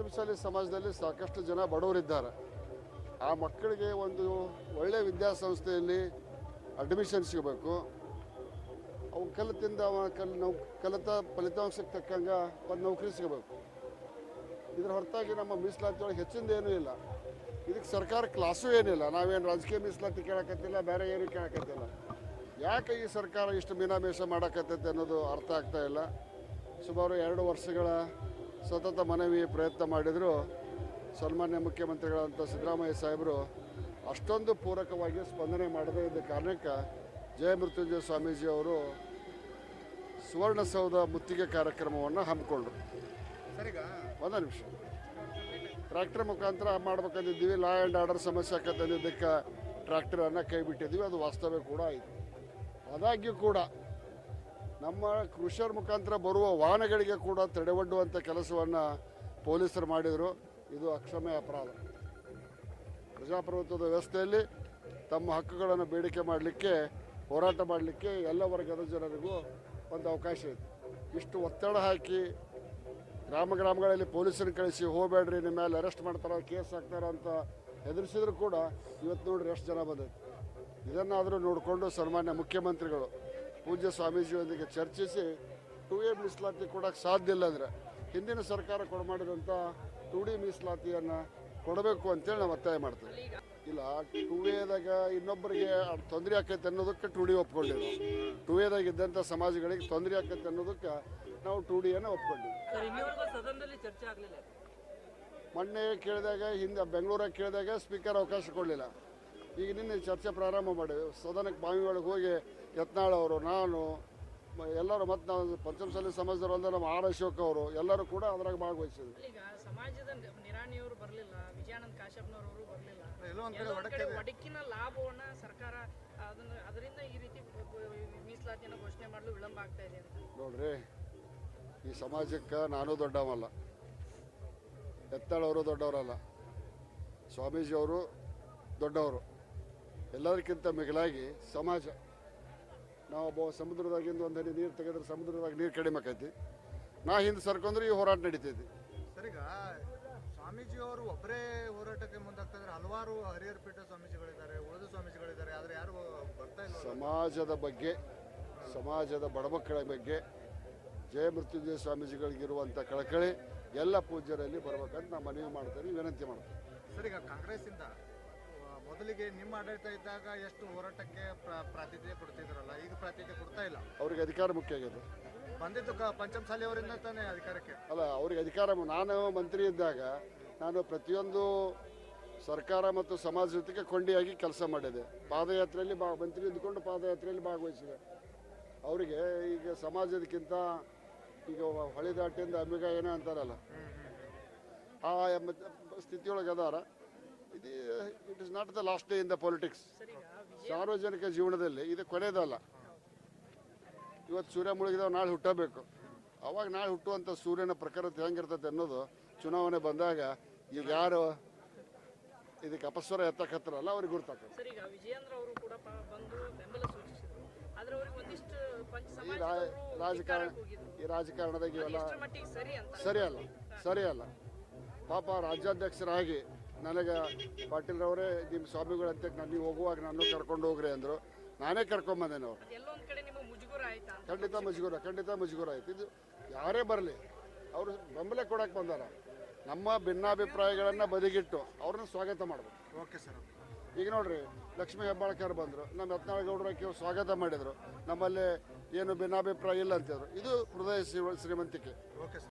ಪಂಚಮಸಾಲಿ ಸಮಾಜದಲ್ಲಿ ಸಾಕಷ್ಟು ಜನ ಬಡವರಿದ್ದಾರೆ. ಆ ಮಕ್ಕಳಿಗೆ ಒಂದು ಒಳ್ಳೆಯ ವಿದ್ಯಾಸಂಸ್ಥೆಯಲ್ಲಿ ಅಡ್ಮಿಷನ್ ಸಿಗಬೇಕು. ಅವು ಕಲಿತಿಂದ ಅವ ಕಲ್ ನೌ ಕಲಿತ ಫಲಿತಾಂಶಕ್ಕೆ ತಕ್ಕಂಗೆ ಒಂದು ನೌಕರಿ ಸಿಗಬೇಕು. ಇದ್ರ ಹೊರತಾಗಿ ನಮ್ಮ ಮೀಸಲಾತಿ ಒಳಗೆ ಹೆಚ್ಚಿಂದ ಏನೂ ಇಲ್ಲ. ಇದಕ್ಕೆ ಸರ್ಕಾರ ಕ್ಲಾಸು ಏನಿಲ್ಲ. ನಾವೇನು ರಾಜಕೀಯ ಮೀಸಲಾತಿ ಕೇಳಕತ್ತಿಲ್ಲ, ಬೇರೆ ಏನು ಕೇಳಕತ್ತಿಲ್ಲ. ಯಾಕೆ ಈ ಸರ್ಕಾರ ಇಷ್ಟು ಮೀನಾಮೇಷ ಮಾಡಕತ್ತೈತೆ ಅನ್ನೋದು ಅರ್ಥ ಆಗ್ತಾ ಇಲ್ಲ. ಸುಮಾರು ಎರಡು ವರ್ಷಗಳ ಸತತ ಮನವಿ ಪ್ರಯತ್ನ ಮಾಡಿದರು. ಸನ್ಮಾನ್ಯ ಮುಖ್ಯಮಂತ್ರಿಗಳಂತ ಸಿದ್ದರಾಮಯ್ಯ ಸಾಹೇಬರು ಅಷ್ಟೊಂದು ಪೂರಕವಾಗಿ ಸ್ಪಂದನೆ ಮಾಡದೇ ಇದ್ದ ಕಾರಣಕ್ಕೆ ಜಯಮೃತ್ಯುಂಜಯ ಸ್ವಾಮೀಜಿ ಅವರು ಸುವರ್ಣಸೌಧ ಮುತ್ತಿಗೆ ಕಾರ್ಯಕ್ರಮವನ್ನು ಹಮ್ಮಿಕೊಂಡ್ರು. ಸರಿಗ? ಒಂದು ನಿಮಿಷ. ಟ್ರ್ಯಾಕ್ಟರ್ ಮುಖಾಂತರ ಮಾಡ್ಬೇಕಂದಿದ್ದೀವಿ. ಲಾ ಆ್ಯಂಡ್ ಆರ್ಡರ್ ಸಮಸ್ಯೆ ಆಕತ್ತಂದಿದ್ದಕ್ಕೆ ಟ್ರ್ಯಾಕ್ಟರನ್ನು ಕೈ ಬಿಟ್ಟಿದ್ದೀವಿ. ಅದು ವಾಸ್ತವ್ಯ ಕೂಡ ಆಯಿತು. ಆದಾಗ್ಯೂ ಕೂಡ ನಮ್ಮ ಕೃಷಿಯರ ಮುಖಾಂತರ ಬರುವ ವಾಹನಗಳಿಗೆ ಕೂಡ ತಡೆವಡ್ಡುವಂಥ ಕೆಲಸವನ್ನು ಪೊಲೀಸರು ಮಾಡಿದರು. ಇದು ಅಕ್ಷಮ್ಯ ಅಪರಾಧ. ಪ್ರಜಾಪ್ರಭುತ್ವದ ವ್ಯವಸ್ಥೆಯಲ್ಲಿ ತಮ್ಮ ಹಕ್ಕುಗಳನ್ನು ಬೇಡಿಕೆ ಮಾಡಲಿಕ್ಕೆ, ಹೋರಾಟ ಮಾಡಲಿಕ್ಕೆ ಎಲ್ಲ ವರ್ಗದ ಜನರಿಗೂ ಒಂದು ಅವಕಾಶ ಇದೆ. ಇಷ್ಟು ಒತ್ತಡ ಹಾಕಿ ಗ್ರಾಮ ಗ್ರಾಮಗಳಲ್ಲಿ ಪೊಲೀಸರು ಕಳಿಸಿ, ಹೋಗಬೇಡ್ರಿ, ನಿಮ್ಮ ಮೇಲೆ ಅರೆಸ್ಟ್ ಮಾಡ್ತಾರ, ಕೇಸ್ ಹಾಕ್ತಾರ ಅಂತ ಹೆದರಿಸಿದ್ರು ಕೂಡ ಇವತ್ತು ನೋಡಿರಿ ಎಷ್ಟು ಜನ ಬಂದೈತೆ ಇದನ್ನಾದರೂ ನೋಡಿಕೊಂಡು ಸನ್ಮಾನ್ಯ ಮುಖ್ಯಮಂತ್ರಿಗಳು ಪೂಜ್ಯ ಸ್ವಾಮೀಜಿಯೊಂದಿಗೆ ಚರ್ಚಿಸಿ ಟು ಎ ಮೀಸಲಾತಿ ಕೊಡೋಕ್ಕೆ ಸಾಧ್ಯ ಇಲ್ಲ ಅಂದರೆ ಹಿಂದಿನ ಸರ್ಕಾರ ಕೊಡಮಾಡಿದಂಥ ಟು ಡಿ ಮೀಸಲಾತಿಯನ್ನು ಕೊಡಬೇಕು ಅಂತೇಳಿ ನಾವು ಒತ್ತಾಯ ಮಾಡ್ತೀವಿ. ಇಲ್ಲ ಟು ಎದಾಗ ಇನ್ನೊಬ್ಬರಿಗೆ ತೊಂದರೆ ಆಕೈತೆ ಅನ್ನೋದಕ್ಕೆ ಟು ಡಿ ಒಪ್ಕೊಂಡಿದ್ದು ಟು ವೇದಾಗ ಇದ್ದಂಥ ಸಮಾಜಗಳಿಗೆ ತೊಂದರೆ ಆಕೈತೆ ಅನ್ನೋದಕ್ಕೆ ನಾವು ಟು ಡಿಯನ್ನು ಒಪ್ಕೊಂಡಿದ್ವಿ ಮೊನ್ನೆ ಕೇಳಿದಾಗ ಹಿಂದೆ ಬೆಂಗಳೂರಾಗ ಕೇಳಿದಾಗ ಸ್ಪೀಕರ್ ಅವಕಾಶ ಕೊಡಲಿಲ್ಲ. ಈಗ ನಿನ್ನೆ ಚರ್ಚೆ ಪ್ರಾರಂಭ ಮಾಡಿವೆ ಸದನಕ್ಕೆ ಬಾವಿಗಳಿಗೆ ಹೋಗಿ ಯತ್ನಾಳ್ ಅವರು ನಾನು ಎಲ್ಲರೂ ಮತ್ತು ನಾವು ಪಂಚಮಸಾಲಿ ಸಮಾಜದವರು ಅಂದರೆ ನಮ್ಮ ಆರ್ ಅಶೋಕ್ ಅವರು ಎಲ್ಲರೂ ಕೂಡ ಅದ್ರಾಗ ಭಾಗವಹಿಸಿದ್ರು ಈಗ ಸಮಾಜದ ನಿರಾಣಿಯವರು ಬರಲಿಲ್ಲ ವಿಜಯಾನಂದ ಕಾಶ್ಯಪ್ನವರು ಬರಲಿಲ್ಲ. ಒಡಕಿನ ಲಾಭವನ್ನ ಸರ್ಕಾರ ಅದನ್ನು ಅದರಿಂದ ಈ ರೀತಿ ಮೀಸಲಾತಿಯನ್ನು ಘೋಷಣೆ ಮಾಡಲು ವಿಳಂಬ ಆಗ್ತಾ ಇದೆ ನೋಡ್ರಿ ಈ ಸಮಾಜಕ್ಕೆ ನಾನು ದೊಡ್ಡವಲ್ಲ ಎತ್ತಾಳವರು ದೊಡ್ಡವರಲ್ಲ ಸ್ವಾಮೀಜಿಯವರು ದೊಡ್ಡವರು. ಎಲ್ಲದಕ್ಕಿಂತ ಮಿಗಿಲಾಗಿ ಸಮಾಜ ನಾವು ಒಬ್ಬ ಸಮುದ್ರದಾಗಿಂದ ಒಂದು ಹನಿ ನೀರು ತೆಗೆದ್ರೆ ಸಮುದ್ರದಾಗ ನೀರು ಕಡಿಮೆ ಆಕೈತಿ. ನಾ ಹಿಂದೆ ಸರ್ಕೊಂಡ್ರೆ ಈ ಹೋರಾಟ ನಡೀತೈತಿ. ಸರಿಗ ಸ್ವಾಮೀಜಿ ಅವರು ಒಬ್ಬರೇ ಹೋರಾಟಕ್ಕೆ ಮುಂದಾಗ್ತಾ ಇದ್ದಾರೆ ಹಲವಾರು ಹರಿಹರ ಪೀಠ ಸ್ವಾಮೀಜಿಗಳಿದ್ದಾರೆ ಉಳಿದ ಸ್ವಾಮೀಜಿಗಳಿದ್ದಾರೆ ಆದ್ರೆ ಯಾರು ಬರ್ತಾ ಇಲ್ಲ ಸಮಾಜದ ಬಗ್ಗೆ ಸಮಾಜದ ಬಡಮಕ್ಕಳ ಬಗ್ಗೆ ಜಯ ಮೃತ್ಯುಂಜಯ ಸ್ವಾಮೀಜಿಗಳಿಗಿರುವಂಥ ಕಳಕಳಿ ಎಲ್ಲ ಪೂಜ್ಯರಲ್ಲಿ ಬರ್ಬೇಕಂತ ನಾನು ಮನವಿ ಮಾಡ್ತೇನೆ ವಿನಂತಿ ಮಾಡ್ತೇನೆ. ಸರಿಗ ಕಾಂಗ್ರೆಸ್ ಇಂದ ಮೊದಲಿಗೆ ನಿಮ್ಮ ಆಡಳಿತ ಇದ್ದಾಗ ಎಷ್ಟು ಹೋರಾಟಕ್ಕೆ ಪ್ರ- ಪ್ರಾತಿನಿಧ್ಯ ಕೊಡ್ತಿದ್ರಲ್ಲ ಈಗ ಪ್ರಾತಿನಿಧ್ಯ ಕೊಡ್ತಾ ಇಲ್ಲ. ಅವ್ರಿಗೆ ಅಧಿಕಾರ ಮುಖ್ಯ ಆಗಿದೆ ಬಂದಿದ್ದು ಪಂಚಮಸಾಲಿ ಅವರಿಂದ ತಾನೇ ಅಧಿಕಾರಕ್ಕೆ? ಅಲ್ಲ ಅವ್ರಿಗೆ ಅಧಿಕಾರ ನಾನು ಮಂತ್ರಿ ಇದ್ದಾಗ ನಾನು ಪ್ರತಿಯೊಂದು ಸರ್ಕಾರ ಮತ್ತು ಸಮಾಜ ಜೊತೆಗೆ ಕೊಂಡಿಯಾಗಿ ಕೆಲಸ ಮಾಡಿದೆ. ಪಾದಯಾತ್ರೆಯಲ್ಲಿ ಬಾ ಮಂತ್ರಿ ಇದ್ದುಕೊಂಡು ಪಾದಯಾತ್ರೆಯಲ್ಲಿ ಭಾಗವಹಿಸಿದೆ. ಅವರಿಗೆ ಈಗ ಸಮಾಜದಕ್ಕಿಂತ ಈಗ ಹೊಳೆದಾಟಿಂದ ಅಂಬಿಗ ಏನೋ ಅಂತಾರಲ್ಲ ಆ ಎಂಬ ಸ್ಥಿತಿಯೊಳಗೆ ಅದಾರ. ಇದು it is not the last day in the politics sir ಸಾರ್ವಜನಿಕ ಜೀವನದಲ್ಲಿ ಇದು ಕೊನೆಯದಲ್ಲ ಇವತ್ತು ಸೂರ್ಯ ಮುಳುಗಿದವ ನಾಳೆ ಹುಟ್ಟಬೇಕು. ಅವಾಗ ನಾಳೆ ಹುಟ್ಟುವಂಥ ಸೂರ್ಯನ ಪ್ರಖರತೆ ಹೆಂಗಿರ್ತದೆ ಅನ್ನೋದು ಚುನಾವಣೆ ಬಂದಾಗ ಈಗ ಯಾರು ಇದಕ್ಕೆ ಅಪಸ್ವರ ಎತ್ತಕತ್ತಾರಲ್ಲ ಅವ್ರಿಗೆ ಗುರ್ತಾಗ್ತದೆ. ಈ ರಾಜಕಾರಣ ಈ ರಾಜಕಾರಣದಾಗ ಇವೆಲ್ಲ ಸರಿ ಅಲ್ಲ ಸರಿ ಅಲ್ಲ ಪಾಪ ರಾಜ್ಯಾಧ್ಯಕ್ಷರಾಗಿ ನನಗೆ ಪಾಟೀಲ್ರವರೇ ನಿಮ್ಮ ಸ್ವಾಮಿಗಳಂತೆ ನಾನು ನೀವು ಹೋಗುವಾಗ ನಾನು ಕರ್ಕೊಂಡು ಹೋಗ್ರಿ ಅಂದರು. ನಾನೇ ಕರ್ಕೊಂಬಂದೆ ನಾವು ಎಲ್ಲೋ ಒಂದ್ ಕಡೆ ನಿಮಗೆ ಮುಜುಗರ ಆಯ್ತಾ? ಅಂತ ಖಂಡಿತ ಮುಜುಗುರ ಖಂಡಿತ ಮುಜುಗುರ ಆಯ್ತು. ಇದು ಯಾರೇ ಬರಲಿ ಅವರು ಬೆಂಬಲ ಕೊಡಕ್ಕೆ ಬಂದಾರ. ನಮ್ಮ ಭಿನ್ನಾಭಿಪ್ರಾಯಗಳನ್ನು ಬದಿಗಿಟ್ಟು ಅವ್ರನ್ನ ಸ್ವಾಗತ ಮಾಡಬೇಕು. Okay sir. ಈಗ ನೋಡ್ರಿ ಲಕ್ಷ್ಮೀ ಹೆಬ್ಬಾಳ್ಕರ್ ಬಂದರು ನಮ್ಮ ಯತ್ನಾಳಗೌಡರಕ್ಕೆ ಸ್ವಾಗತ ಮಾಡಿದರು. ನಮ್ಮಲ್ಲಿ ಏನು ಭಿನ್ನಾಭಿಪ್ರಾಯ ಇಲ್ಲ ಅಂತಿದ್ರು. ಇದು ಹೃದಯ ಶ್ರೀ- ಶ್ರೀಮಂತಿಕೆ. Okay sir.